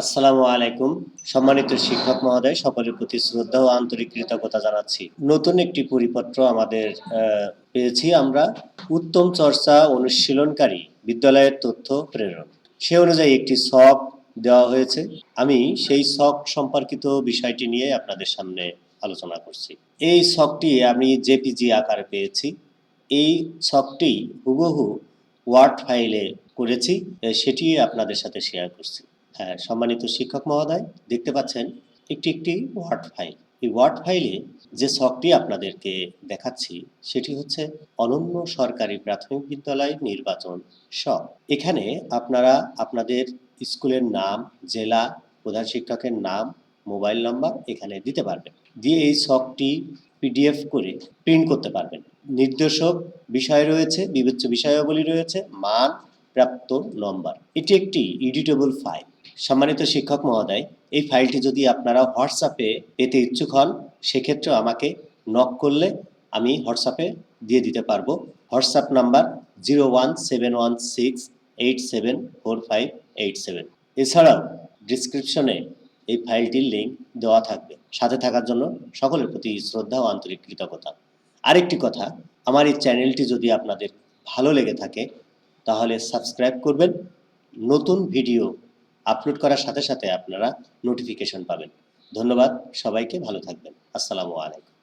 আসসালামু আলাইকুম। সম্মানিত শিক্ষক মহোদয়, সকলের প্রতি শ্রদ্ধা ও আন্তরিক কৃতজ্ঞতা জানাচ্ছি। নতুন একটি পরিপত্র আমাদের পেয়েছি আমরা, উত্তম চর্চা অনুশীলনকারী বিদ্যালয়ের তথ্য প্রেরণ সে অনুযায়ী একটি সক দেওয়া হয়েছে। আমি সেই সক সম্পর্কিত বিষয়টি নিয়ে আপনাদের সামনে আলোচনা করছি। এই সকটি আমি জেপিজি আকারে পেয়েছি। এই ছকটি হুবহু ওয়ার্ড ফাইলে করেছি সেটি আপনাদের সাথে শেয়ার করছি। সম্মানিত শিক্ষক মহোদয়, দেখতে পাচ্ছেন একটি একটি ওয়ার্ড ফাইল এই ওয়ার্ড ফাইলে যে ছকটি আপনাদেরকে দেখাচ্ছি, সেটি হচ্ছে অনন্য সরকারি প্রাথমিক বিদ্যালয় নির্বাচন সব এখানে আপনারা আপনাদের স্কুলের নাম, জেলা, প্রধান শিক্ষকের নাম, মোবাইল নাম্বার এখানে দিতে পারবেন। দিয়ে এই ছকটি পিডিএফ করে প্রিন্ট করতে পারবেন। নির্দেশক বিষয় রয়েছে, বিবেচ্য বিষয়াবলী রয়েছে, মান প্রাপ্ত নম্বর। এটি একটি এডিটেবল ফাইল। সম্মানিত শিক্ষক মহোদয়, এই ফাইলটি যদি আপনারা হোয়াটসঅ্যাপে পেতে ইচ্ছুক হন সেক্ষেত্রে আমাকে নক করলে আমি হোয়াটসঅ্যাপে দিয়ে দিতে পারব। WhatsApp number zero one seven one six eight seven four five eight seven এছাড়াও ডিসক্রিপশনে এই ফাইলটির লিঙ্ক দেওয়া থাকবে। সাথে থাকার জন্য সকলের প্রতি শ্রদ্ধা ও আন্তরিক কৃতজ্ঞতা। আরেকটি কথা, আমার এই চ্যানেলটি যদি আপনাদের ভালো লেগে থাকে, তাহলে সাবস্ক্রাইব করবেন। নতুন ভিডিও আপলোড করার সাথে সাথে আপনারা নোটিফিকেশন পাবেন। ধন্যবাদ সবাইকে ভালো থাকবেন। আসসালামু আলাইকুম।